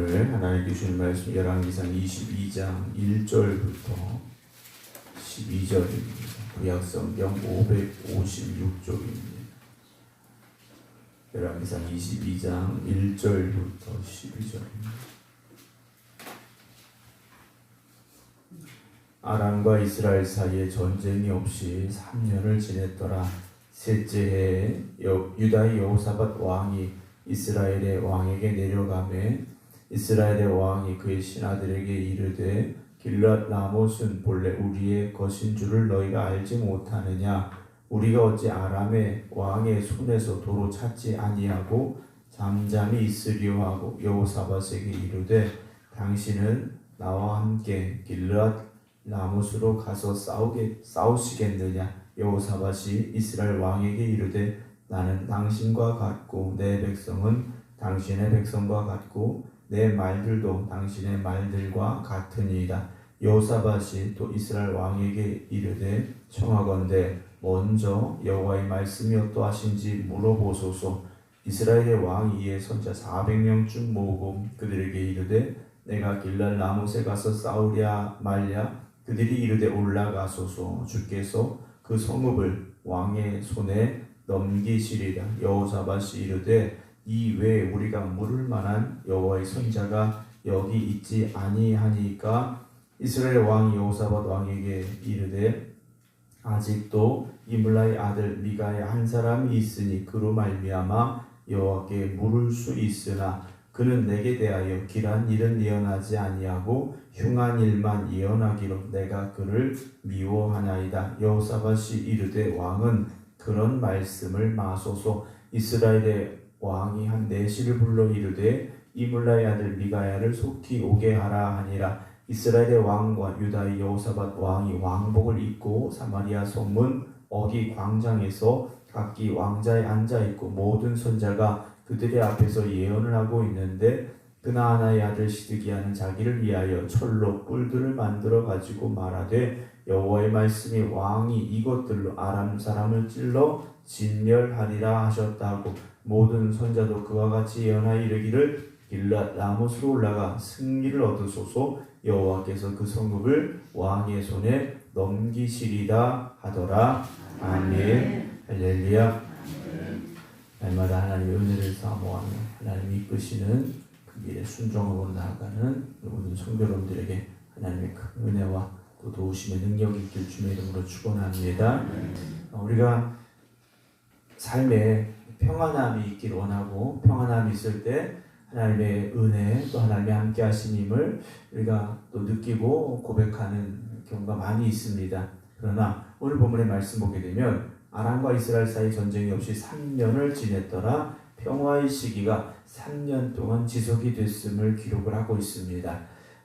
오늘 하나님 주신 말씀 열왕기상 22장 1절부터 12절입니다. 구약성경 556쪽입니다. 열왕기상 22장 1절부터 12절입니다. 아람과 이스라엘 사이에 전쟁이 없이 3년을 지냈더라. 셋째 여- 유다의 여호사밧 왕이 이스라엘의 왕에게 내려가매 이스라엘의 왕이 그의 신하들에게 이르되 길랏 라못은 본래 우리의 것인 줄을 너희가 알지 못하느냐? 우리가 어찌 아람의 왕의 손에서 도로 찾지 아니하고 잠잠히 있으려 하고 여호사밧에게 이르되 당신은 나와 함께 길랏 라못으로 가서 싸우게 싸우시겠느냐? 여호사밧이 이스라엘 왕에게 이르되 나는 당신과 같고 내 백성은 당신의 백성과 같고 내 말들도 당신의 말들과 같으니이다. 여호사밧이 또 이스라엘 왕에게 이르되 청하건대 먼저 여호와의 말씀이 어떠하신지 물어보소서. 이스라엘의 왕 이에 선자 400명쯤 모으고 그들에게 이르되 내가 길랄 라못에 가서 싸우랴 말랴 그들이 이르되 올라가소서 주께서 그 성읍을 왕의 손에 넘기시리라 여호사밧이 이르되 이 외에 우리가 물을 만한 여호와의 선자가 여기 있지 아니하니까 이스라엘 왕 여호사밧 왕에게 이르되 아직도 이물라의 아들 미가의 한 사람이 있으니 그로 말미암아 여호와께 물을 수 있으나 그는 내게 대하여 길한 일은 예언하지 아니하고 흉한 일만 예언하기로 내가 그를 미워하나이다. 여호사밧이 이르되 왕은 그런 말씀을 마소서. 이스라엘의 왕이 한 내시를 불러 이르되 이물라의 아들 미가야를 속히 오게 하라 하니라. 이스라엘의 왕과 유다의 여호사밧 왕이 왕복을 입고 사마리아 성문 어기 광장에서 각기 왕자에 앉아 있고 모든 선자가 그들의 앞에서 예언을 하고 있는데 그나하나의 아들 시드기야는 자기를 위하여 철로 뿔들을 만들어 가지고 말하되 여호와의 말씀이 왕이 이것들로 아람 사람을 찔러 진멸하리라 하셨다고 모든 선자도 그와 같이 예언하여 이르기를 길랏 라못으로 올라가 승리를 얻으소서. 여호와께서 그 성읍을 왕의 손에 넘기시리라 하더라. 아멘. 할렐루야. 날마다 하나님의 은혜를 사모하며 하나님 이끄시는 그 길에 순종하고 나아가는 모든 성도님들에게 하나님의 큰 은혜와 또 도우심의 능력이 있길 주의 이름으로 축원합니다. 어, 우리가 삶에 평안함이 있길 원하고 평안함이 있을 때 하나님의 은혜 또 하나님의 함께 하심임을 우리가 또 느끼고 고백하는 경우가 많이 있습니다. 그러나 오늘 본문의 말씀 보게 되면 아람과 이스라엘 사이 전쟁이 없이 3년을 지냈더라 평화의 시기가 3년 동안 지속이 됐음을 기록을 하고 있습니다.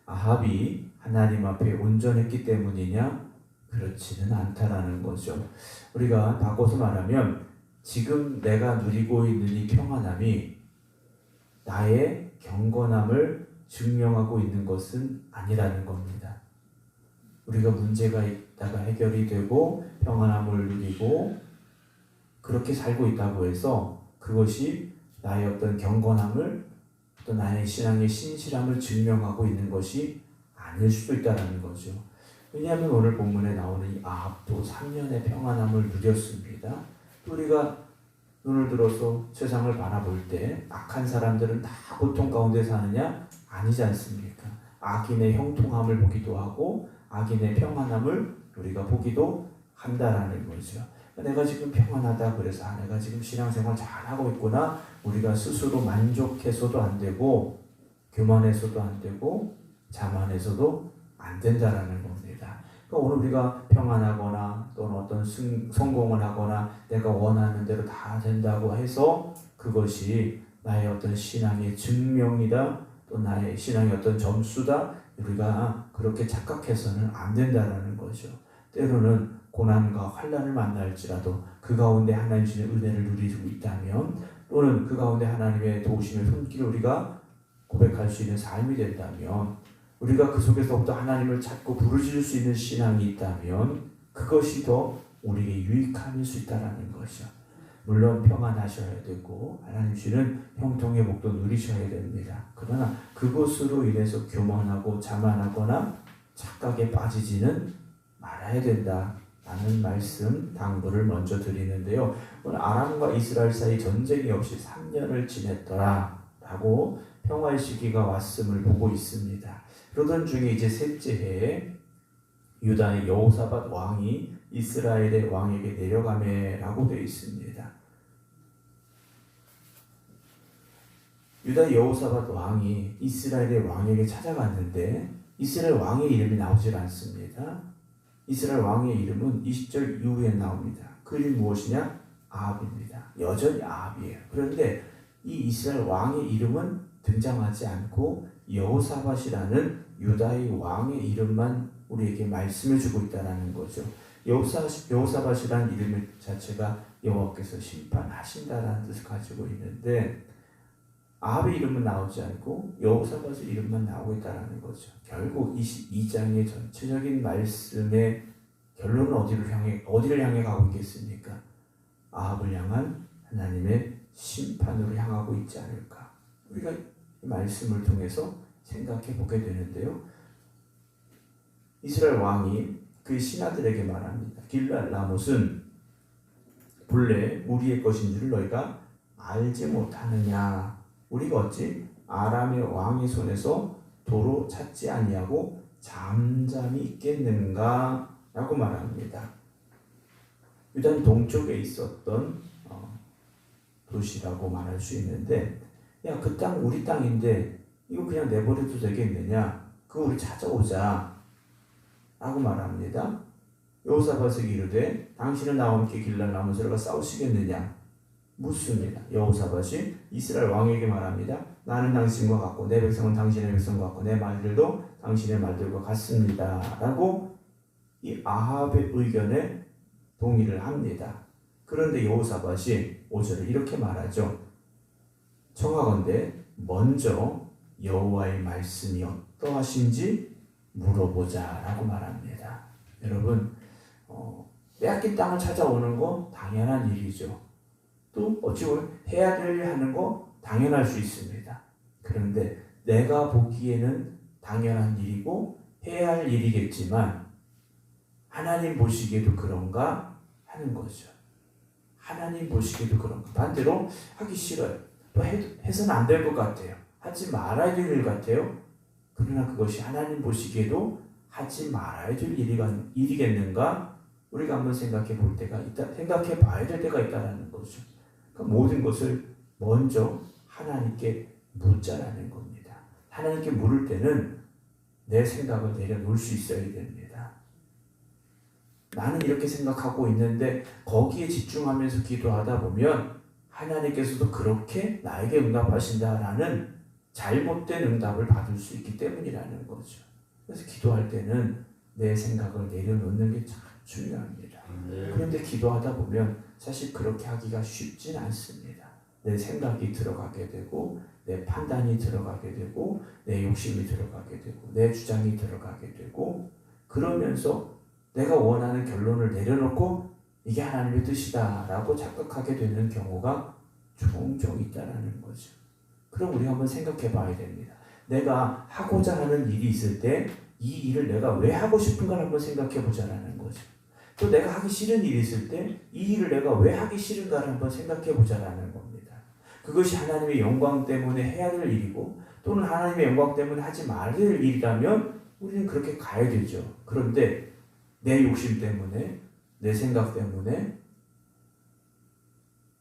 아합이 하나님 앞에 온전했기 때문이냐? 그렇지는 않다라는 거죠. 우리가 바꿔서 말하면 지금 내가 누리고 있는 이 평안함이 나의 경건함을 증명하고 있는 것은 아니라는 겁니다. 우리가 문제가 있다가 해결이 되고 평안함을 누리고 그렇게 살고 있다고 해서 그것이 나의 어떤 경건함을 또 나의 신앙의 신실함을 증명하고 있는 것이 아닐 수도 있다는 거죠. 왜냐하면 오늘 본문에 나오는 이 아합도 3년의 평안함을 누렸습니다. 또 우리가 눈을 들어서 세상을 바라볼 때 악한 사람들은 다 고통 가운데 사느냐? 아니지 않습니까? 악인의 형통함을 보기도 하고 악인의 평안함을 우리가 보기도 한다라는 거죠. 내가 지금 평안하다 그래서 아, 내가 지금 신앙생활 잘하고 있구나 우리가 스스로 만족해서도 안 되고 교만해서도 안 되고 자만해서도 안 된다라는 겁니다. 그러니까 오늘 우리가 평안하거나 또는 어떤 승, 성공을 하거나 내가 원하는 대로 다 된다고 해서 그것이 나의 어떤 신앙의 증명이다 또 나의 신앙의 어떤 점수다 우리가 그렇게 착각해서는 안 된다라는 거죠. 때로는 고난과 환란을 만날지라도 그 가운데 하나님 주의 은혜를 누리고 있다면 또는 그 가운데 하나님의 도우심의 손길을 우리가 고백할 수 있는 삶이 된다면 우리가 그 속에서부터 하나님을 찾고 부르짖을 수 있는 신앙이 있다면 그것이 더 우리에게 유익함일 수 있다라는 것이죠. 물론 평안하셔야 되고 하나님 주시는 형통의 복도 누리셔야 됩니다. 그러나 그것으로 인해서 교만하고 자만하거나 착각에 빠지지는 말아야 된다. 라는 말씀 당부를 먼저 드리는데요. 아람과 이스라엘 사이 전쟁이 없이 3년을 지냈더라 라고 평화의 시기가 왔음을 보고 있습니다. 그러던 중에 이제 셋째 해에 유다의 여호사밧 왕이 이스라엘의 왕에게 내려가매라고 되어 있습니다. 유다 여호사밧 왕이 이스라엘의 왕에게 찾아갔는데 이스라엘 왕의 이름이 나오질 않습니다. 이스라엘 왕의 이름은 20절 이후에 나옵니다. 그 이름 무엇이냐? 아합입니다. 여전히 아합이에요. 그런데 이 이스라엘 왕의 이름은 등장하지 않고 여호사밧이라는 유다의 왕의 이름만 우리에게 말씀해 주고 있다는 거죠. 여호사, 여호사밧이라는 이름 자체가 여호와께서 심판하신다라는 뜻을 가지고 있는데 아합의 이름은 나오지 않고 여호사밧의 이름만 나오고 있다는 거죠. 결국 22장의 전체적인 말씀의 결론은 어디를 향해 어디를 향해 가고 있겠습니까? 아합을 향한 하나님의 심판으로 향하고 있지 않을까? 우리가 이 말씀을 통해서 생각해 보게 되는데요. 이스라엘 왕이 그 신하들에게 말합니다. 길랄 라못은 본래 우리의 것인 줄 너희가 알지 못하느냐? 우리가 어찌 아람의 왕의 손에서 도로 찾지 아니하고 잠잠히 있겠는가? 라고 말합니다. 유단 동쪽에 있었던 어, 도시라고 말할 수 있는데 야 그 땅 우리 땅인데 이거 그냥 내버려도 되겠느냐? 그거 우리 찾아오자 라고 말합니다. 여호사밧에게 이르되 당신은 나와 함께 길랄 나무스라가 싸우시겠느냐? 묻습니다. 여호사밧이 이스라엘 왕에게 말합니다. 나는 당신과 같고 내 백성은 당신의 백성과 같고 내 말들도 당신의 말들과 같습니다. 라고 이 아합의 의견에 동의를 합니다. 그런데 여호사밧이 5절에 이렇게 말하죠. 청하건대 먼저 여호와의 말씀이 어떠하신지 물어보자 라고 말합니다. 여러분 어, 빼앗긴 땅을 찾아오는 거 당연한 일이죠. 또 어찌 보면 해야 될일 하는 거 당연할 수 있습니다. 그런데 내가 보기에는 당연한 일이고 해야 할 일이겠지만 하나님 보시기에도 그런가 하는 거죠. 하나님 보시기에도 그런가. 반대로 하기 싫어요. 또 해, 해서는 안 될 것 같아요. 하지 말아야 될 일 같아요. 그러나 그것이 하나님 보시기에도 하지 말아야 될 일이가, 일이겠는가? 우리가 한번 생각해 볼 때가 있다, 생각해 봐야 될 때가 있다는 거죠. 그러니까 모든 것을 먼저 하나님께 묻자라는 겁니다. 하나님께 물을 때는 내 생각을 내려놓을 수 있어야 됩니다. 나는 이렇게 생각하고 있는데 거기에 집중하면서 기도하다 보면 하나님께서도 그렇게 나에게 응답하신다라는 잘못된 응답을 받을 수 있기 때문이라는 거죠. 그래서 기도할 때는 내 생각을 내려놓는 게 참 중요합니다. 그런데 기도하다 보면 사실 그렇게 하기가 쉽진 않습니다. 내 생각이 들어가게 되고 내 판단이 들어가게 되고 내 욕심이 들어가게 되고 내 주장이 들어가게 되고 그러면서 내가 원하는 결론을 내려놓고 이게 하나님의 뜻이다라고 착각하게 되는 경우가 종종 있다라는 거죠. 그럼 우리가 한번 생각해 봐야 됩니다. 내가 하고자 하는 일이 있을 때 이 일을 내가 왜 하고 싶은가 한번 생각해 보자라는 거죠. 또 내가 하기 싫은 일이 있을 때 이 일을 내가 왜 하기 싫은가를 한번 생각해 보자라는 겁니다. 그것이 하나님의 영광 때문에 해야 될 일이고 또는 하나님의 영광 때문에 하지 말아야 될 일이라면 우리는 그렇게 가야 되죠. 그런데 내 욕심 때문에 내 생각 때문에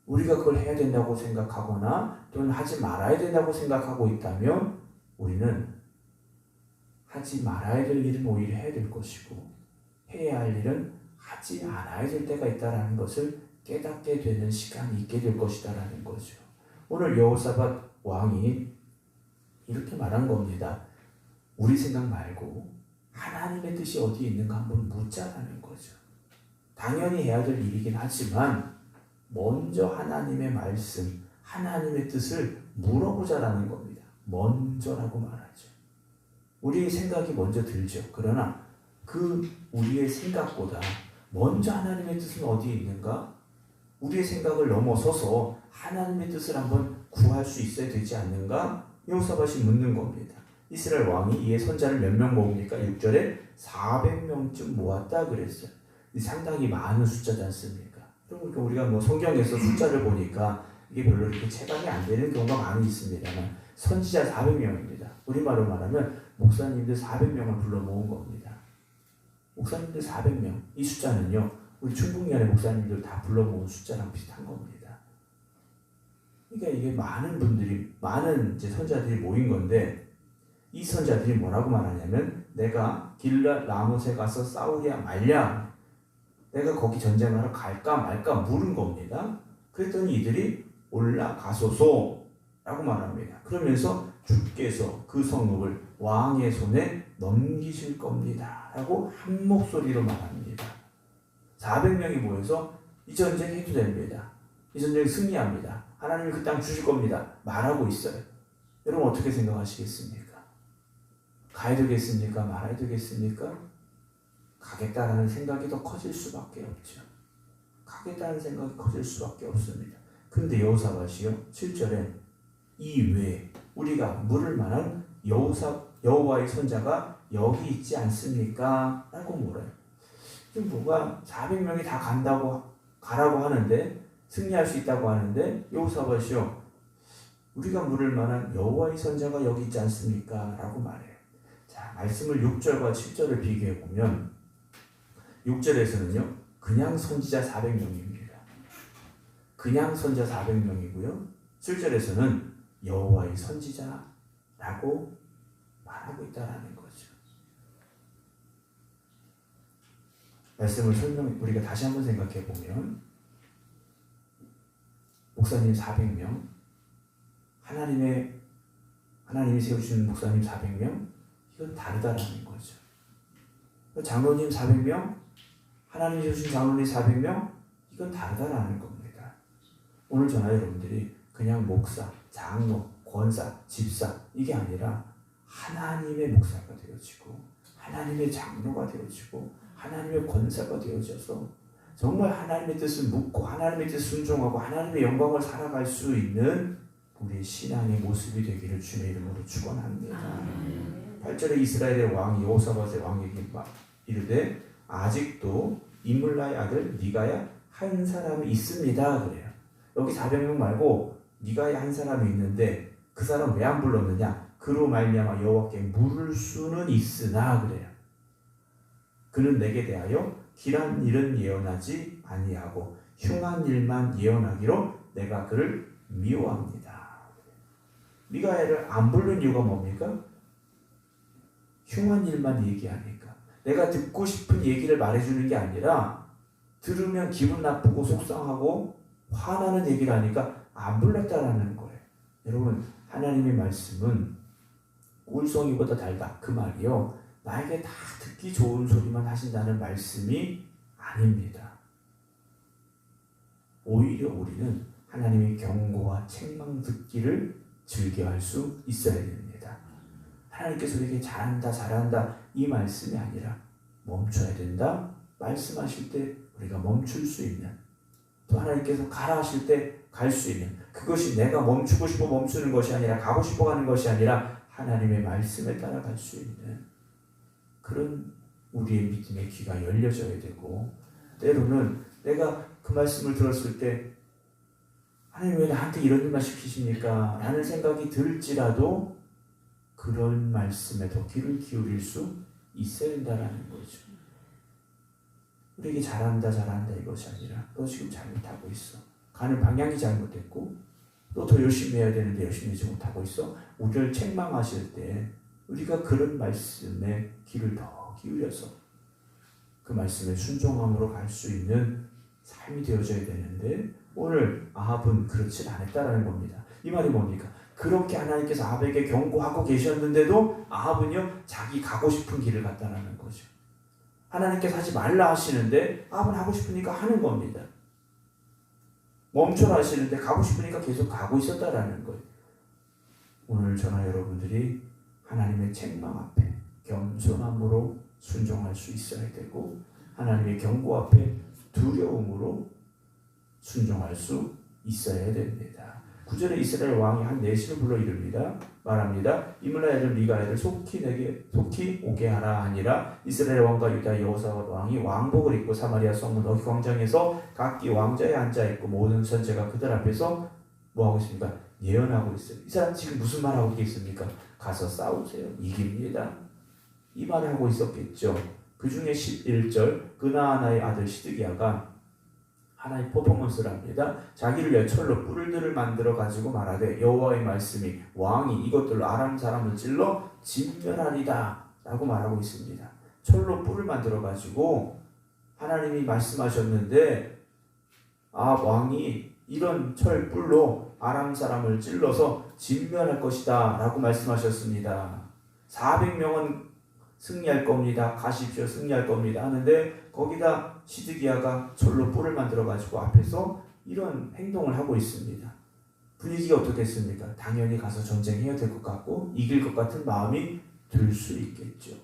우리가 그걸 해야 된다고 생각하거나 또는 하지 말아야 된다고 생각하고 있다면 우리는 하지 말아야 될 일은 오히려 해야 될 것이고 해야 할 일은 하지 않아야 될 때가 있다라는 것을 깨닫게 되는 시간이 있게 될 것이다라는 거죠. 오늘 여호사밧 왕이 이렇게 말한 겁니다. 우리 생각 말고 하나님의 뜻이 어디에 있는가 한번 묻자라는 거죠. 당연히 해야 될 일이긴 하지만 먼저 하나님의 말씀, 하나님의 뜻을 물어보자라는 겁니다. 먼저라고 말하죠. 우리의 생각이 먼저 들죠. 그러나 그 우리의 생각보다 먼저 하나님의 뜻은 어디에 있는가? 우리의 생각을 넘어서서 하나님의 뜻을 한번 구할 수 있어야 되지 않는가? 여호사밧이 묻는 겁니다. 이스라엘 왕이 이에 선자를 몇 명 모읍니까? 6절에 400명쯤 모았다 그랬어요. 상당히 많은 숫자지 않습니까? 그러니까 우리가 뭐 성경에서 숫자를 보니까 이게 별로 이렇게 체감이 안 되는 경우가 많이 있습니다만 선지자 400명입니다. 우리말로 말하면 목사님들 400명을 불러 모은 겁니다. 목사님들 400명. 이 숫자는요. 우리 충북연의 목사님들 다 불러 모은 숫자랑 비슷한 겁니다. 그러니까 이게 많은 분들이 많은 이제 선자들이 모인 건데 이 선자들이 뭐라고 말하냐면 내가 길라 라못에 가서 싸우랴 말랴 내가 거기 전쟁하러 갈까 말까 물은 겁니다. 그랬더니 이들이 올라가소서 라고 말합니다. 그러면서 주께서 그 성읍을 왕의 손에 넘기실 겁니다. 라고 한 목소리로 말합니다. 400명이 모여서 이 전쟁 해도 됩니다. 이 전쟁 승리합니다. 하나님이 그 땅 주실 겁니다. 말하고 있어요. 여러분 어떻게 생각하시겠습니까? 가야 되겠습니까? 말아야 되겠습니까? 가겠다라는 생각이 더 커질 수밖에 없죠. 가겠다는 생각이 커질 수밖에 없습니다. 근데 여호사밧이요 7절에 이 외에 우리가 물을 만한 여호사 여호와의 선자가 여기 있지 않습니까? 라고 물어요. 지금 뭐가 400명이 다 간다고 가라고 하는데 승리할 수 있다고 하는데 여호사밧이요 우리가 물을 만한 여호와의 선자가 여기 있지 않습니까? 라고 말해요. 자 말씀을 6절과 7절을 비교해 보면 6절에서는요 그냥 선지자 400명입니다. 그냥 선자 400명이고요. 7절에서는 여호와의 선지자라고 말하고 있다라는 거죠. 말씀을 설명 우리가 다시 한번 생각해 보면 목사님 400명 하나님의 하나님이 세우시는 목사님 400명 이건 다르다라는 거죠. 장로님 400명 하나님이 세우신 장로님 400명 이건 다르다라는 겁니다. 오늘 저나 여러분들이 그냥 목사, 장로, 권사, 집사 이게 아니라 하나님의 목사가 되어지고 하나님의 장로가 되어지고 하나님의 권사가 되어져서 정말 하나님의 뜻을 묻고 하나님의 뜻을 순종하고 하나님의 영광을 살아갈 수 있는 우리의 신앙의 모습이 되기를 주의 이름으로 축원합니다. 8절에 이스라엘의 왕 여호사밧의 왕에게 이르되 아직도 이물라의 아들 니가야 한 사람이 있습니다 그래요. 여기 400명 말고 니가야 한 사람이 있는데 그 사람 왜 안 불렀느냐? 그로 말미암아 여호와께 물을 수는 있으나 그래요. 그는 내게 대하여 길한 일은 예언하지 아니하고 흉한 일만 예언하기로 내가 그를 미워합니다. 미가엘을 안 부른 이유가 뭡니까? 흉한 일만 얘기하니까. 내가 듣고 싶은 얘기를 말해주는 게 아니라 들으면 기분 나쁘고 속상하고 화나는 얘기를 하니까 안 불렀다라는 거예요. 여러분 하나님의 말씀은 꿀송이보다 달다 그 말이요. 나에게 다 듣기 좋은 소리만 하신다는 말씀이 아닙니다. 오히려 우리는 하나님의 경고와 책망 듣기를 즐겨할 수 있어야 됩니다. 하나님께서 우리에게 잘한다, 잘한다 이 말씀이 아니라 멈춰야 된다. 말씀하실 때 우리가 멈출 수 있는 또 하나님께서 가라 하실 때 갈 수 있는 그것이 내가 멈추고 싶어 멈추는 것이 아니라 가고 싶어 가는 것이 아니라 하나님의 말씀에 따라 갈 수 있는 그런 우리의 믿음의 귀가 열려져야 되고 때로는 내가 그 말씀을 들었을 때 하나님 왜 나한테 이런 일만 시키십니까? 라는 생각이 들지라도 그런 말씀에 더 귀를 기울일 수 있어야 된다는 거죠. 우리에게 잘한다 잘한다 이것이 아니라 너 지금 잘못하고 있어. 가는 방향이 잘못됐고 또더 열심히 해야 되는데 열심히 하지 못하고 있어. 우리를 책망하실 때 우리가 그런 말씀에 귀를 더 기울여서 그 말씀에 순종함으로 갈 수 있는 삶이 되어져야 되는데 오늘 아합은 그렇지 않았다라는 겁니다. 이 말이 뭡니까? 그렇게 하나님께서 아합에게 경고하고 계셨는데도 아합은요 자기 가고 싶은 길을 갔다라는 거죠. 하나님께서 하지 말라 하시는데 아합은 하고 싶으니까 하는 겁니다. 멈춰라 하시는데 가고 싶으니까 계속 가고 있었다라는 거예요. 오늘 저나 여러분들이 하나님의 책망 앞에 겸손함으로 순종할 수 있어야 되고 하나님의 경고 앞에 두려움으로 순종할 수 있어야 됩니다. 구절에 이스라엘 왕이 한 내시를 불러 이릅니다. 말합니다. 이물라 애들 미가 애들 속히 내게 속히 오게 하라 하니라 이스라엘 왕과 유다 여호사밧 왕이 왕복을 입고 사마리아 성문 어기 광장에서 각기 왕자에 앉아 있고 모든 선제가 그들 앞에서 뭐 하고 있습니까? 예언하고 있어요. 이 사람 지금 무슨 말 하고 있습니까? 가서 싸우세요. 이깁니다. 이 말을 하고 있었겠죠. 그 중에 11절 그나하나의 아들 시드기야가 하나의 퍼포먼스를 합니다. 자기를 위해 철로 뿔들을 만들어 가지고 말하되 여호와의 말씀이 왕이 이것들로 아람 사람을 찔러 진멸하리다 라고 말하고 있습니다. 철로 뿔을 만들어 가지고 하나님이 말씀하셨는데 아 왕이 이런 철 뿔로 아람 사람을 찔러서 진멸할 것이다 라고 말씀하셨습니다. 400명은 승리할 겁니다. 가십시오. 승리할 겁니다. 하는데 거기다 시드기야가 철로 뿔을 만들어 가지고 앞에서 이런 행동을 하고 있습니다. 분위기가 어떻겠습니까? 당연히 가서 전쟁해야 될 것 같고 이길 것 같은 마음이 들 수 있겠죠.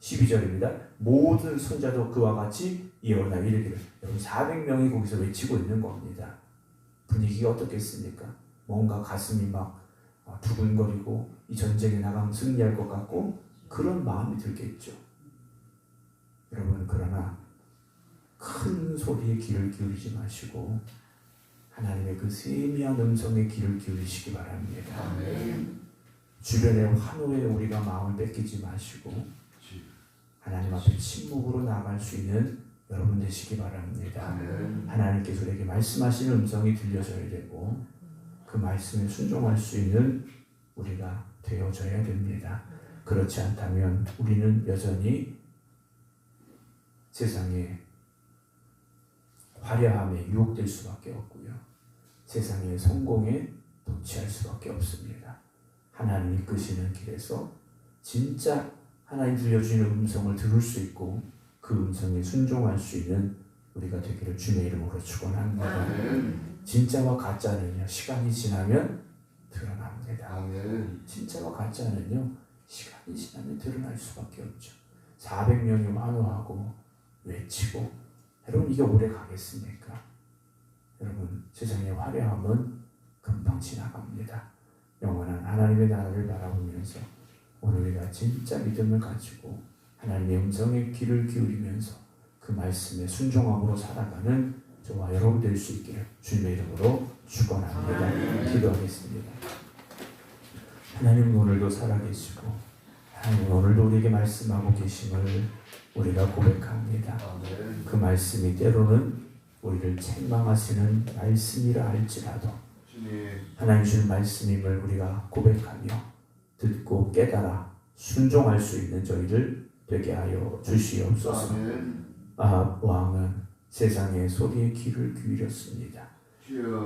12절입니다. 모든 손자도 그와 같이 예언하 이르기를 여러분 400명이 거기서 외치고 있는 겁니다. 분위기가 어떻겠습니까? 뭔가 가슴이 막 아, 두근거리고 이 전쟁에 나가면 승리할 것 같고 그런 마음이 들겠죠. 여러분 그러나 큰 소리에 귀를 기울이지 마시고 하나님의 그 세미한 음성에 귀를 기울이시기 바랍니다. 주변의 환호에 우리가 마음을 뺏기지 마시고 하나님 앞에 침묵으로 나아갈 수 있는 여러분 되시기 바랍니다. 하나님께서 우리에게 말씀하시는 음성이 들려져야 되고 그 말씀에 순종할 수 있는 우리가 되어져야 됩니다. 그렇지 않다면 우리는 여전히 세상에 화려함에 유혹될 수밖에 없고요. 세상의 성공에 도취할 수밖에 없습니다. 하나님 이끄시는 길에서 진짜 하나님 들려주시는 음성을 들을 수 있고 그 음성에 순종할 수 있는 우리가 되기를 주님의 이름으로 축원합니다. 진짜와 가짜는요 시간이 지나면 드러납니다. 진짜와 가짜는요 시간이 지나면 드러날 수밖에 없죠. 400명이 환호하고 외치고 여러분 이게 오래 가겠습니까? 여러분 세상의 화려함은 금방 지나갑니다. 영원한 하나님의 나라를 바라보면서 오늘 우리가 진짜 믿음을 가지고 하나님의 음성에 귀를 기울이면서 그 말씀에 순종함으로 살아가는 저와 여러분 될 수 있기를 주님의 이름으로 축원합니다. 기도하겠습니다. 하나님 오늘도 살아계시고 하나님 오늘도 우리에게 말씀하고 계심을 우리가 고백합니다. 그 말씀이 때로는 우리를 책망하시는 말씀이라 할지라도 하나님 주신 말씀임을 우리가 고백하며 듣고 깨달아 순종할 수 있는 저희를 되게 하여 주시옵소서. 아 왕은 세상의 소리에 귀를 기울였습니다.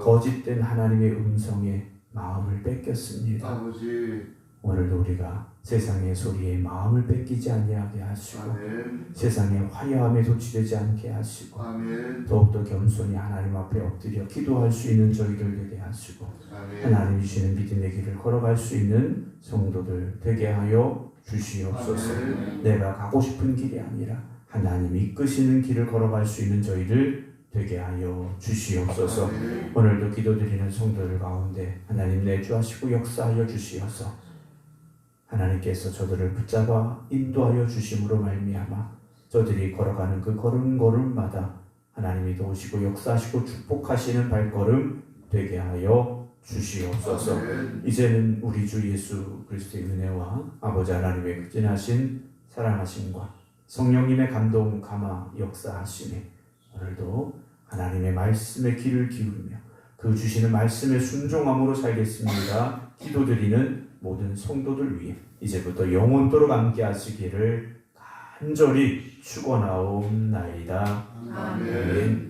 거짓된 하나님의 음성에 마음을 뺏겼습니다. 아버지 오늘도 우리가 세상의 소리에 마음을 뺏기지 아니하게 하시고 아멘 세상의 화려함에 도취되지 않게 하시고 아멘 더욱더 겸손히 하나님 앞에 엎드려 기도할 수 있는 저희들 되게 하시고 아멘 하나님 주시는 믿음의 길을 걸어갈 수 있는 성도들 되게 하여 주시옵소서. 아멘 내가 가고 싶은 길이 아니라 하나님 이끄시는 길을 걸어갈 수 있는 저희들 되게 하여 주시옵소서. 아멘 오늘도 기도드리는 성도들 가운데 하나님 내주하시고 역사하여 주시어서 하나님께서 저들을 붙잡아 인도하여 주심으로 말미암아 저들이 걸어가는 그 걸음걸음마다 하나님이 도우시고 역사하시고 축복하시는 발걸음 되게 하여 주시옵소서. 이제는 우리 주 예수 그리스도의 은혜와 아버지 하나님의 극진하신 사랑하심과 성령님의 감동 감화 역사하심에 오늘도 하나님의 말씀에 귀를 기울이며 그 주시는 말씀에 순종함으로 살겠습니다. 기도드리는 모든 성도들 위해 이제부터 영원토록 함께 하시기를 간절히 축원하옵나이다. 아멘.